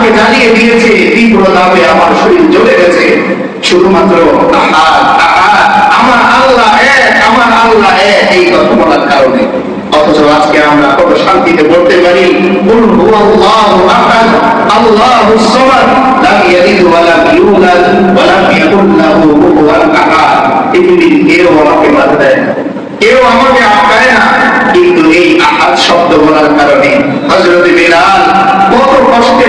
আমাকে জ্বালিয়ে দিয়েছে তীব্র দাবে আমার শরীর জ্বলে গেছে। শুধুমাত্র আমার আল্লাহ এক, আমার আল্লাহ এক, এই কথা বলার কারণে। অথচ আজকে আমরা কত শান্তিতে বলতে পারি কেউ আমাকে আটকায় না। কিন্তু এই আহাদ শব্দ বলার কারণে হযরত বিলাল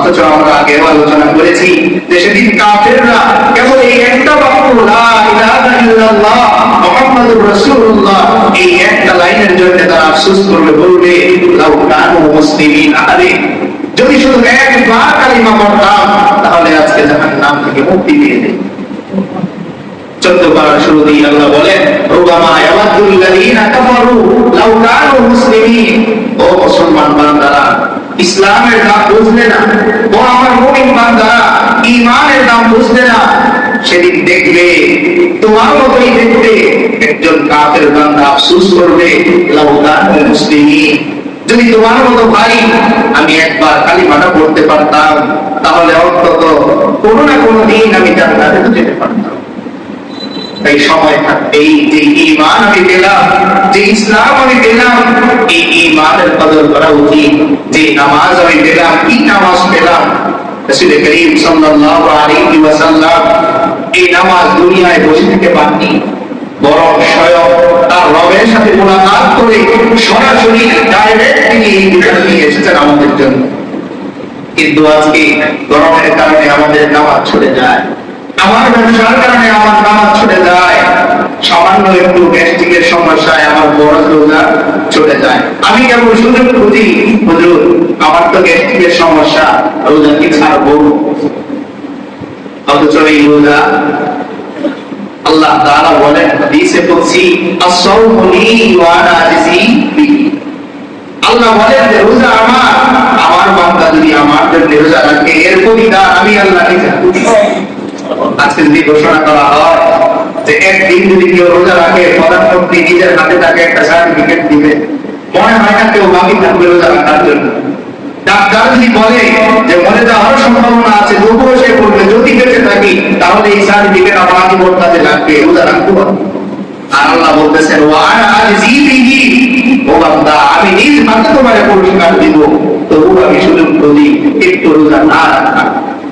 অথচ আমরা আগে আলোচনা করেছি? যে সেদিন কাফেররা কেবল এই একটা বাক্য, লা ইলাহা ইল্লাল্লাহ মুহাম্মাদুর রাসূলুল্লাহ এই একটা লাইনের জন্য তারা আফসোস করবে, বলবে, লাউ কানু মুসলিমিন আরে যদি শুধু একবার কালিমা পড়তাম, তাহলে আজকে জাহান্নাম থেকে মুক্তি পেয়ে চোদ্দ দিয়ে আল্লাহ রুবামা ইয়াওয়াদুল্লাযীনা কাফারু লাউ কানু মুসলিমিন। ও মুসলমান বান্দারা ইসলামের দাম বুঝলে না ও আমার মুমিন বান্দারা ঈমানের দাম বুঝলে না, সেদিন দেখবে তোমার মতোই দেখবে একজন কাফের বান্দা আফসুস করবে, লাউ কানু যদি তোমার মতো ভাই আমি একবার কালিমাটা পড়তে পারতাম, তাহলে অন্তত কোনো না কোনো দিন আমি পারতাম তাই সময় থাকতেই যে ইমান আমি পেলাম, যে ইসলাম আমি পেলাম, এই ইমানের কদর করা উচিত। যে নামাজ আমি পেলাম, কি নামাজ পেলাম? রাসূল করিম সাল্লাল্লাহু আলাইহি ওয়াসাল্লাম এই নামাজ দুনিয়ায় বসে থেকে পাননি। বরং স্বয়ং তার রবের সাথে মোলাকাত করে সরাসরি ডাইরেক্ট তিনি এই বিধান নিয়ে এসেছেন আমাদের জন্য। কিন্তু আজকে গরমের কারণে আমাদের নামাজ ছুটে যায়। আমার ব্যবসার কারণে আমার নামাজ ছুটে যায়। সামান্য একটু গ্যাস্ট্রিকের সমস্যায় আমার বড় রোজা চলে যায়। আমি কেবল সুযোগ খুঁজি, হুজুর, আমার তো গ্যাস্ট্রিকের সমস্যা, রোজা কি ছাড়বো? অথচ এই রোজা আল্লাহ তাআলা আজজি আল্লাহ যে, রোজা আমার আমার বান্দা যদি আমার জন্য রোজা রাখে, এর প্রতিদান আমি আল্লাহ আজকে যদি ঘোষণা করা হয় যে একদিন যদি কেউ রোজা রাখে, প্রধানমন্ত্রী নিজের হাতে তাকে একটা সার্টিফিকেট দিবে। মনে হয় না কেউ বাকি থাকবে রোজা রাখার জন্য। ডাক্তার যদি বলে যে মনে যাওয়ার সম্ভাবনা আছে, তবুও সে বলবে, যদি বেঁচে থাকি, তাহলে এই সার্টিফিকেট আমার আগে কাজে লাগবে, রোজা রাখতে পারব আর আল্লাহ বলতেছেন ওয়ান আজজি বিহি ও বান্দা, আমি নিজ হাতে তোমারে পুরস্কার দিব তবু আমি সুযোগ করি একটু রোজা না রাখা।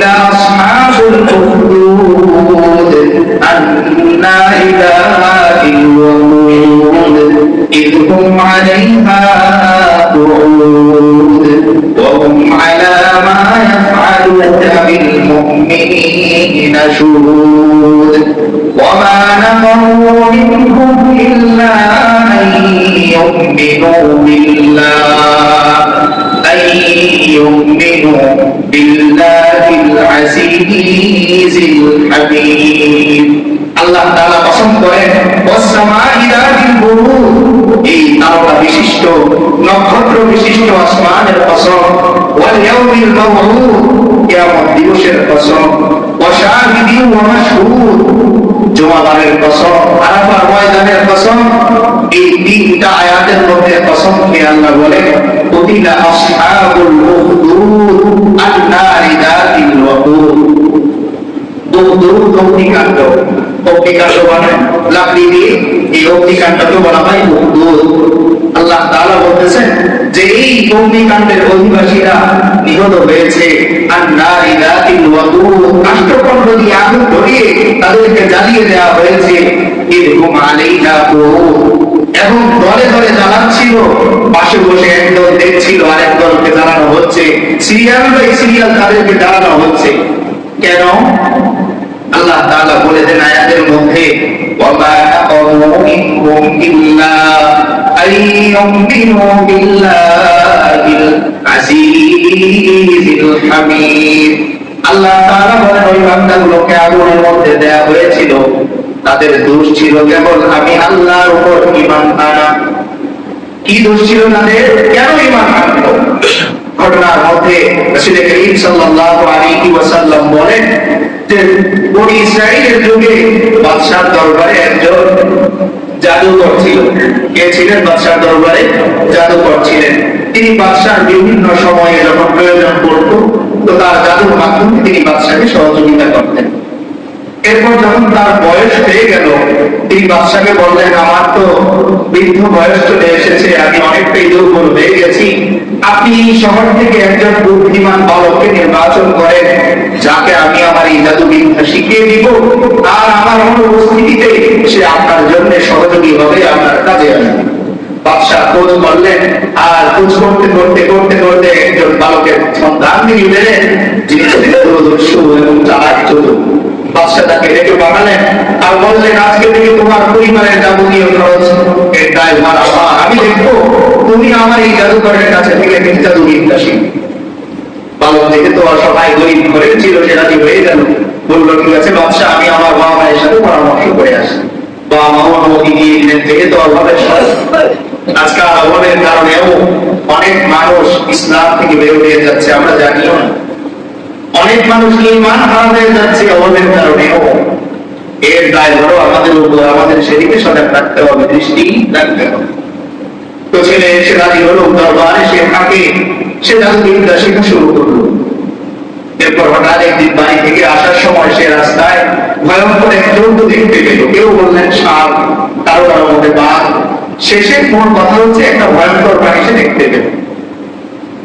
قتل أصحاب الأخدود النار ذات الوقود إذ هم عليها قعود. وهم على ما يفعلون بالمؤمنين شهود. وما نقموا منهم إلا أن يؤمنوا بالله. يؤمنوا بالله العزيز الحكيم আল্লাহ তাআলা পছন্দ করেন ওয়াসসামা'i যাতিল বুরুজ এই তারকা বিশিষ্ট নক্ষত্র বিশিষ্ট আসমানের কসম ওয়াল ইয়াউমিল মাউউদ কিয়ামত দিবসের কসম ওয়া শাহিদি ওয়া মাশহুদ জুমাবারের কসম, আরাফার ময়দানের কসম, এই তিনটা আয়াতের মধ্যে কসম খেয়ে আল্লাহ বলে কতিলা আসহাবুল উখদুদ আন্নারি দাতিল ওয়াকুদ দুধ অগ্নিকাণ্ড অগ্নিকাণ্ড মানে লাকড়ি দিয়ে এই অগ্নিকাণ্ডকে বলা হয় আল্লাহ তাআলা বলতেছেন যে এই অগ্নিকাণ্ডের অধিবাসীরা নিহত হয়েছে। আর নারী রাতিল ওয়াকুদ কাষ্ঠখণ্ড দিয়ে আগুন ধরিয়ে তাদেরকে জ্বালিয়ে দেওয়া হয়েছে। এরকম কুউদ এবং দলে দলে জ্বালাচ্ছিল, পাশে বসে একদল দেখছিল আরেক দলকে জ্বালানো হচ্ছে। সিরিয়াল বাই সিরিয়াল তাদেরকে জ্বালানো হচ্ছে। কেন? আল্লাহ তাআলা বলে দেন আয়াতের মধ্যে, ওয়ামা নাকামু মিনহুম ইল্লা আইয়ুমিনু বিল্লাহিল আল্লাহ তাআলা বলেন, ওই বান্দাগুলোকে আগুনের মধ্যে দেয়া হয়েছিল। তাদের দোষ ছিল কেবল আমি আল্লাহর উপর ঈমান আনা। কি দোষ ছিল তাদের? কেন ঈমান আনলো? ঘটনার মধ্যে রাসূল করিম সাল্লাল্লাহু আলাইহি ওয়াসাল্লাম বলেন যে বনি ইসরাইলের যুগে বাদশার দরবারে একজন জাদুকর ছিল। কে ছিলেন বাদশার দরবারে? জাদুকর ছিলেন। তিনি বাদশার বিভিন্ন সময়ে যখন প্রয়োজন পড়তো, তো তার জাদুর মাধ্যমে তিনি বাদশাকে সহযোগিতা করতেন। এরপর যখন তার বয়স হয়ে গেল তিনি বাদশাকে বললেন, আমার তো বৃদ্ধ বয়স চলে এসেছে, আমি অনেকটাই দুর্বল হয়ে গেছি আপনি শহর থেকে একজন বুদ্ধিমান বালককে নির্বাচন করেন, যাকে আমি আমার এই জাদুবিদ্যা শিখিয়ে দিব। আর আমার অনুপস্থিতিতে সে আপনার জন্য সহযোগী হবে, আপনার কাজে আসবে। বাদশাহ খোঁজ করলেন, আর খোঁজ করতে করতে করতে করতে একজন বালকের সন্ধান তিনি পেলেন যিনি এবং চালাক চতুর। আমার। বাবা বাবা মা অনুমতি দিয়ে দিলেন থেকে তো অভাবের আজকাল অভাবের কারণেও অনেক মানুষ ইসলাম থেকে বের যাচ্ছে, আমরা জানিও না। অনেক মানুষ ইমান হারা হয়ে যাচ্ছে অভাবের কারণেও। এর দায় ধরো, আমাদের উপর, আমাদের সেদিকে সজাগ রাখতে হবে, দৃষ্টি রাখতে হবে। তো ছেলে এসে রাজি হলো দরবারে, সে থাকে সে জাদুবিদ্যা শেখা শুরু করল। এরপর হঠাৎ একদিন বাড়ি থেকে আসার সময় সে রাস্তায় ভয়ঙ্কর এক জন্তু দেখতে পেল। কেউ বললেন, সাপ কারও কারও মধ্যে বাঘ। শেষে কোন কথা হচ্ছে, একটা ভয়ঙ্কর প্রাণী সে দেখতে পেল।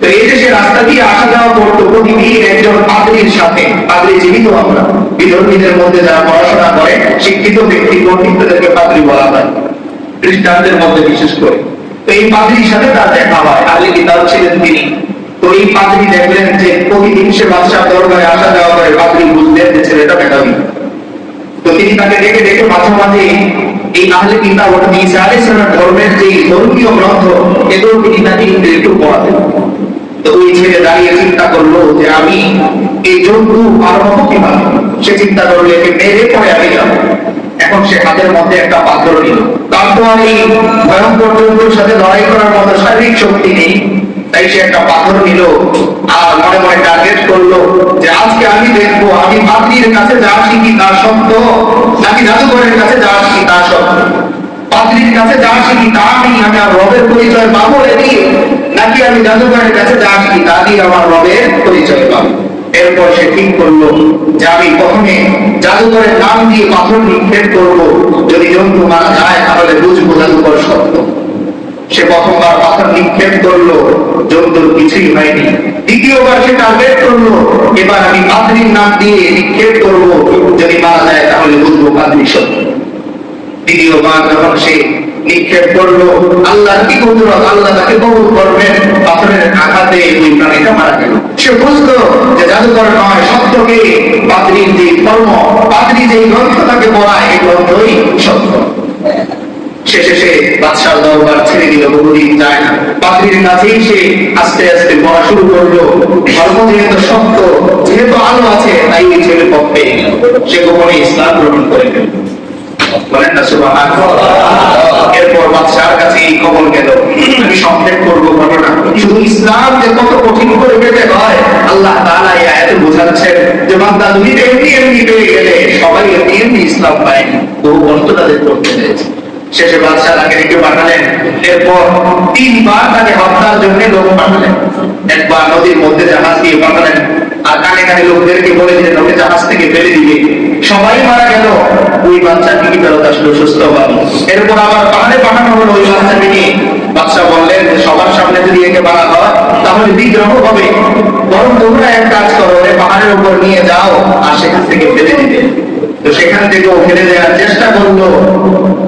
তো এই সে রাস্তা দিয়ে আসা যাওয়া করতো প্রতিদিন একজন পাদ্রীর সাথে। পাদ্রী জীবিত আমরা। বিধর্মীদের মধ্যে যারা পড়াশোনা করে, শিক্ষিত ব্যক্তি কর্তৃত্বদেরকে পাদ্রী বলা হয়। খ্রিস্টানদের মধ্যে বিশেষ করে। তো এই পাদ্রীর সাথে তার দেখা হয়। কিতাব ছিলেন তিনি? তো এই পাদ্রী দেখলেন যে প্রতিদিন সে বাদশাহ দরবারে আসা যাওয়া করে, পাদ্রী বুঝলেন যে ছেলেটা মেধাবী তো তিনি তাকে মাঝে মাঝে এই আহলে কিতাব ধর্মের যে ধর্মীয় গ্রন্থ এগুলো তিনি তাকে একটু পড়াতেন। ওই ছেলে দাঁড়িয়ে চিন্তা করল যে আমি এই জন্তু আর কীভাবে? সে চিন্তা করল, একে মেরে পরে আমি যাব। এখন সে হাতের মধ্যে একটা পাত্র নিল। তার তো আর এই ভয়ঙ্কর জন্তুর সাথে লড়াই করার মতো শারীরিক শক্তি নেই। তাই সে একটা পাথর নিল আর মনে মনে টার্গেট করল যে আজকে আমি দেখব, আমি পাত্রীর কাছে যা শিখি তা সত্য, নাকি জাদুঘরের কাছে যা শিখি তা সত্য? পাত্রীর কাছে যা শিখি তা আমি আমি আর রবের পরিচয় পাবো এ দিয়ে নাকি আমি জাদুঘরের কাছে যা শিখি তা আমার রবের পরিচয় পাবো। এরপর সে ঠিক করল যে আমি প্রথমে জাদুঘরের নাম দিয়ে পাথর নিক্ষেপ করব, যদি জন্তু মারা যায়, তাহলে বুঝব জাদুঘর সত্য। সে প্রথমবার পাথর নিক্ষেপ করল, জন্তুর কিছুই হয়নি। দ্বিতীয়বার সে টার্গেট করল, এবার আমি পাত্রীর নাম দিয়ে নিক্ষেপ করব, যদি মারা যায়, তাহলে বুঝব পাত্রী সত্য। দ্বিতীয়বার যখন সে নিক্ষেপ করল। আল্লাহর কি কুদরত আল্লাহ তাকে কবুল করবেন। পাথরের আঘাতে ওই প্রাণীটা মারা গেল। সে বুঝলো যে জাদুকর নয়, সত্যকে। পাত্রীর যে কর্ম পাত্রী যে গ্রন্থ তাকে পড়ায় এই গ্রন্থই সত্য। শেষে সে বাদশাহ দরবার ছেড়ে দিল বহুদিন যায় না। পাত্রীর কাছেই সে আস্তে আস্তে পড়া শুরু করল, ধর্ম যেহেতু সত্য, যেহেতু আলো আছে, তাই এই ছেলে গেল। সে গোপনে ইসলাম গ্রহণ করে বলেন না এরপর এরপর বাদশার কাছে এই খবর গেল। আমি সংক্ষেপ করব ঘটনা। শুধু ইসলাম যে কত কঠিন করে পেতে হয়, আল্লাহ তাআলা এই আয়াতে বোঝাচ্ছেন যে, বান্দা, তুমি এমনি এমনি পেয়ে গেলে, সবাই এমনি এমনি ইসলাম পায়নি। বহু কষ্ট তাদের করতে হয়েছে শেষে বাদশাহ তাকে ডেকে পাঠালেন। এরপর তিনবার তাকে হত্যার জন্য লোক পাঠালেন। একবার নদীর মধ্যে জাহাজ দিয়ে পাঠালেন। আর কানে কানে লোকদেরকে বলে যে নদী জাহাজ থেকে ফেলে দিবে। সবাই মারা গেল। ওই বাচ্চা ঠিকই ফেরত আসলো? সুস্থ ভাবে এরপর আবার পাহাড়ে পাঠানো হলো ওই বাচ্চাকে নিয়ে বাচ্চা বললেন যে, সবার সামনে যদি একে মারা হয়, তাহলে বিগ্রহ হবে। বরং তোমরা এক কাজ করো, ওরে পাহাড়ের উপর নিয়ে যাও, আর সেখান থেকে ফেলে দিবে। তো সেখান থেকে ও ফেলে দেওয়ার চেষ্টা করল।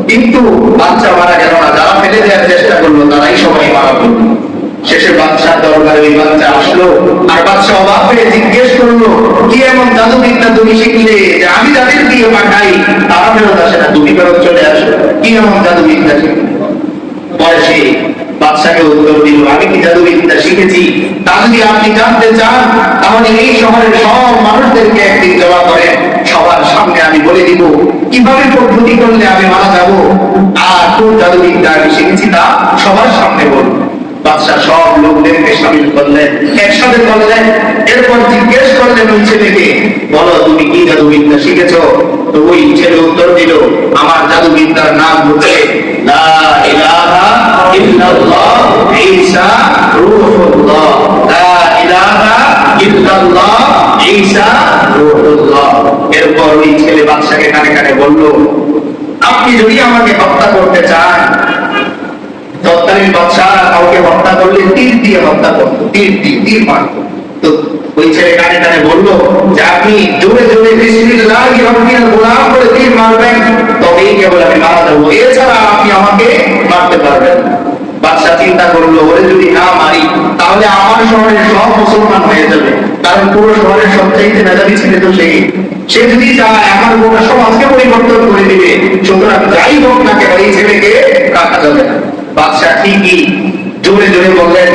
কিন্তু বাচ্চা মারা গেল না। যারা ফেলে দেওয়ার চেষ্টা করল, তারাই সবাই মারা পড়ল। শেষে বাচ্চা দরবারে ওই বাচ্চা আসলো। আর বাচ্চা অবাক হয়ে জিজ্ঞেস করল, কি এমন জাদুবিদ্যা তুমি শিখলে যে আমি যাদের দিয়ে পাঠাই, তারা ফেরত আসে না? তুমি ফেরত চলে আসো। কি এমন জাদুবিদ্যা শিখলে? পরে বাদশাকে উত্তর দিল, আমি কি জাদুবিদ্যা শিখেছি? তা যদি আপনি জানতে চান, তাহলে এই শহরের সব মানুষদেরকে একদিন জমা সবার সামনে আমি বলে দিব, কীভাবে পদ্ধতি করলে আমি মারা যাব? আর কোন জাদুবিদ্যা আমি শিখেছি তা সবার সামনে বলব বাদশাহ সব লোকদেরকে সামিল করলেন, একসাথে করলেন, এরপর জিজ্ঞেস করলেন ওই ছেলেকে, বলো, তুমি কি জাদুবিদ্যা শিখেছো? তো ওই ছেলে উত্তর দিল, আমার জাদুবিদ্যার নাম হচ্ছে এরপর ওই ছেলে বাদশাকে কানে কানে বলল, আপনি যদি আমাকে হত্যা করতে চান বাদশাহ কাউকে হত্যা করলে তীর দিয়ে হত্যা করতো, তীর দিয়ে, তীর মারতো। তো ওই ছেলে কানে কানে বলল যে, আপনি জোরে জোরে বিসমিল্লাহ করে তীর মারবেন, তবেই কেবল আমি মারা যাব। এছাড়া আপনি আমাকে মারতে পারবেন বাদশাহ চিন্তা করল, ওরে যদি না মারি, তাহলে আমার শহরের সব মুসলমান হয়ে যাবে। কারণ পুরো শহরের সবচাইতে মেধাবী ছেলে তো সেই। সে যদি চায়, আমার গোটা সমাজকে পরিবর্তন করে দিবে। সুতরাং যাই হোক না কেন, এই ছেলেকে রাখা যাবে না। বাদশাহ ঠিকই জোরে জোরে বললেন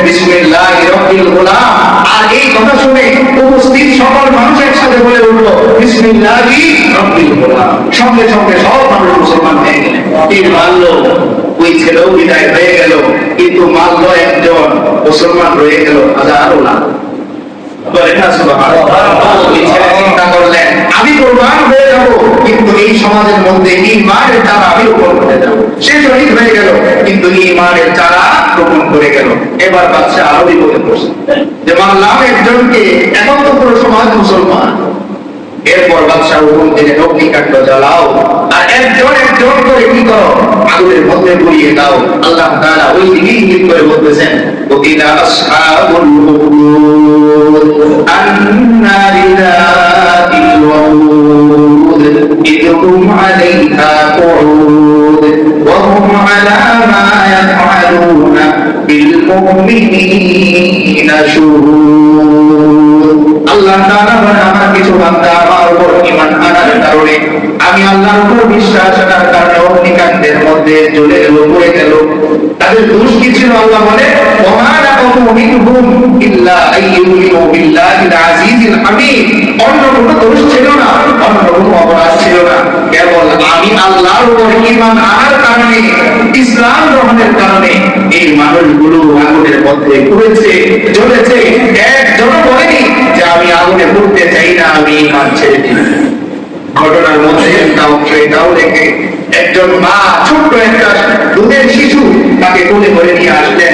গোলাম। আর এই কথা শুনে উপস্থিত সকল মানুষ একসাথে বলে উঠল, বিসমিল্লাহি রব্বিল গোলাম। সঙ্গে সঙ্গে সব মানুষ মুসলমান হয়ে গেলেন। তীর মারলো, ওই ছেলেও বিদায় হয়ে গেল, কিন্তু মারলো একজন মুসলমান রয়ে গেল হাজারো না আমি কোরবান হয়ে যাব কিন্তু এই সমাজের মধ্যে ইমানের চারা আমি রোপণ করে যাব সে শহীদ হয়ে গেল কিন্তু ইমানের চারা রোপণ করে গেল। এবার বাচ্চা আরও বিপদে পড়ছে যে মানলাম একজনকে এখন তো পুরো সমাজ মুসলমান। এরপর বাদশাহ হুকুম দিলেন অগ্নিকাণ্ড জ্বালাও। আর একজন একজন করে কি করো? আগুনের মধ্যে পুড়িয়ে দাও। আল্লাহ তাআলা ওই দিকে ইঙ্গিত করে বলতেছেন, ওকিলা আসহাবুল উখদুদ আন্নারি যাতিল ইদহুম আলাইহা কুউদ, ওয়া হুম আলা মা ইয়াফআলুনা বিল মুমিনিনা শুহুদ আল্লাহ তাআলা আমার কিছু বান্দা আমার উপর ঈমান আনার কারণে আমি আল্লাহর উপর বিশ্বাস বলেনি যে আমি আগুনে পড়তে চাই না, আমি ইমান ছেড়ে দিই। ঘটনার মধ্যে একটা অংশ এটাও রেখে একজন মা, ছোট্ট একটা দুধের শিশু তাকে কোলে করে নিয়ে আসলেন।